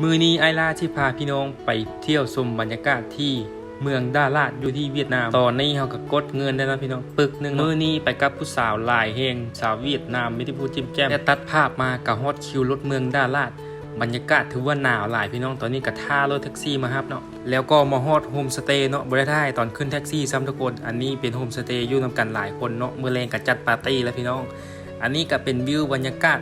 มือนี้ไอลาที่พาพี่น้องไปเที่ยวชมบรรยากาศที่เมืองดาราดอยู่ที่เวียดนาม ตอนนี้เขาก็กดเงินได้แล้วพี่น้อง ปึกหนึ่งมือนี้ไปกับผู้สาวหลายแห่งสาวเวียดนามไม่ได้พูดจิ้มแจ่มแต่ตัดภาพมากับฮอตคิวรถเมืองดาราดบรรยากาศถือว่าหนาวหลายพี่น้องตอนนี้ก็ท่ารถแท็กซี่มาครับเนาะแล้วก็มาฮอตโฮมสเตย์เนาะบริท่ายตอนขึ้นแท็กซี่ซ้ำทุกคนอันนี้เป็นโฮมสเตย์อยู่นำกันหลายคนเนาะเมื่อแรงก็จัดปาร์ตี้แล้วพี่น้อง อันนี้ก็เป็นวิวบรรยากาศ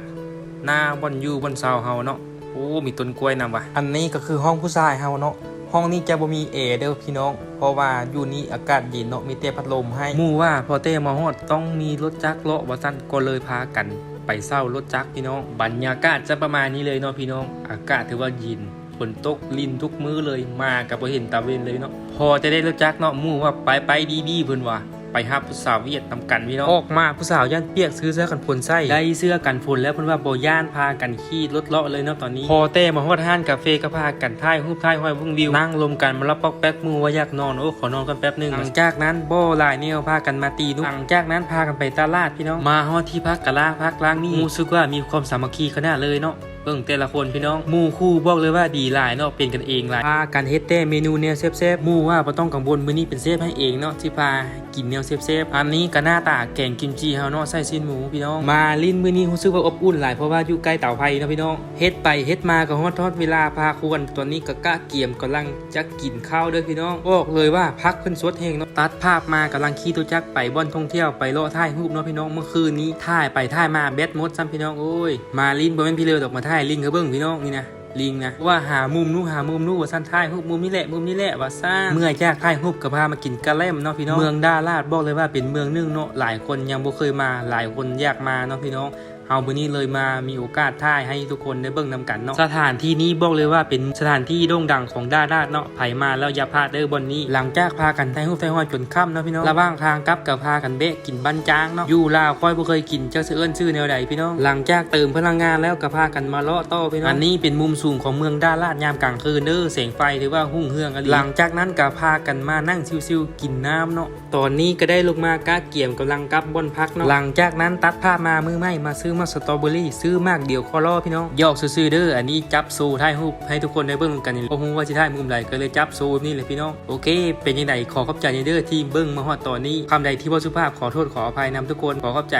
หน้าบอนยูบอนซาวเฮาเนาะ โอ้มีต้นกล้วยนำว่ะอันนี้ก็คือห้องผู้ชายเฮาเนาะห้องนี้จะบ่มีแอร์เด้อพี่น้อง เพราะว่าอยู่นี่อากาศเย็นเนาะมีแต่พัดลมให้หมู่ว่าพอเต้มาฮอดต้องมีรถจักรเลาะว่าซั่นก็เลยพากัน ไปเช่ารถจักรพี่น้อง บรรยากาศจะประมาณนี้เลยเนาะพี่น้อง อากาศถือว่าเย็นฝนตกลินทุกมื้อเลยมากับบ่เห็นตาเวนเลยเนาะพอจะได้รถจักรเนาะหมู่ว่าไปไปดีๆเพิ่นว่า ไปหาผู้สาวเวียดนำกันพี่น้องออกมาผู้สาวย่านเปียกซื้อเสื้อกันฝนใส่ได้เสื้อกันฝนแล้วเพิ่นว่าบ่ย่านพากันขี่รถเลาะเลยเนาะตอนนี้ พอเต้มาฮอดห้านกาแฟก็พากันถ่ายรูปถ่ายห้อยพุ่งวิวนั่งลมกันมารับปอกแป๊กมือว่าอยากนอนโอ้ขอนอนกันแป๊บหนึงหลังจากนั้นบ่หลายเนี่ยพากันมาตีนุกหลังจากนั้นพากันไปตลาดพี่น้องมาฮอดที่พักกะลาพักล้างนี่รู้สึกว่ามีความสามัคคีขนาดเลยเนาะ เบิ่งแต่ละคนพี่น้องมู่คู่บอกเลยว่าดีหลายเนาะเป็นกันเองหลายพากันเฮ็ดแต่เมนูแนวเซฟๆหมู่ว่าบ่ต้องกังวลมื้อนี้เป็นเซฟให้เองเนาะที่พากินแนวเซฟๆอันนี้ก็หน้าตาแกงกิมจิเฮาเนาะใส่สิ้นหมูพี่น้องมาลิ้นมื้อนี้รู้สึกว่าอบอุ่นหลายเพราะว่าอยู่ใกล้เตาไฟเนาะพี่น้องเฮ็ดไปเฮ็ดมาก็ฮอดทอดเวลาพาควรตอนนี้ก็กะเกียมกำลังจะกินข้าวเด้อพี่น้องบอกเลยว่าพักเพิ่นสดแฮงเนาะตัดภาพมากำลังขี่ตัวจักไปบ่อนท่องเที่ยวไปเลาะถ่ายรูปเนาะพี่น้องเมื่อคืนนี้ถ่ายไปถ่ายมาแบตหมดซ้ำพี่น้องโอ้ยมาลิ้นบ่แม่นพี่เลอดอกมาถ่ายลิงกระเบื้องพี่น้องนี่นะลิงนะว่าหามุมนู้หามุมนู้ว่าสั้นท้ายหุบมุมนี้แหละมุมนี้แหละว่าซ่าเมื่อจากท้ายหุบกับพามากินกระเล่มเนาะพี่น้องเมืองดาลาดบอกเลยว่าเป็นเมืองนึงเนาะหลายคนยังบ่เคยมาหลายคนอยากมาเนาะพี่น้อง เฮามื้อนี้เลยมามีโอกาสถ่ายให้ทุกคนได้เบิ่งนํกันเนาะสถานที่นี้บอกเลยว่าเป็นสถานที่โด่งดังของด้าราดเนาะไผมาแล้วอย่าพลาดเด้อบนนี้ หลังจากพากันถ่ายรูปถ่ายห้อยจนค่ำเนาะพี่น้องระหว่างทางกลับกับพากันเบะกินบันจางเนาะอยู่ลาวค่อยบ่เคยกินเจักสิเอิ้นชื่อแนวใดพี่น้องหลังจากเติมพลังงานแล้วก็พากันมาเลาะต่อพี่น้องอันนี้เป็นมุมสูงของเมืองด้าราดยามกลางคืนเด้อแสงไฟถือว่าหุ่งเฮืองอะไรหลังจากนั้นก็พากันมานั่งชิวๆกินน้ำเนาะตอนนี้ก็ได้ลงมากาเกี่ยมกำลังกลับบนพักเนาะหลังจากนั้นตัดภาพมามือไม่มาซื้อมาสตรอเบอรี่ซื้อมากเดียวคอรอพี่น้องยอกซื้อเด้ออันนี้จับโซ่ท้ายรูปให้ทุกคนได้เบิ้งกันนี่บ่ฮู้ว่าจะท้ายมุมใดก็เลยจับโซ่นี่เลยพี่น้องโอเค เป็นยังไงขอขอบใจเด้อที่เบิ้งมาฮอดตอนนี้คำใดที่บ่สุภาพขอโทษขออภัยนำทุกคนขอขอบใจ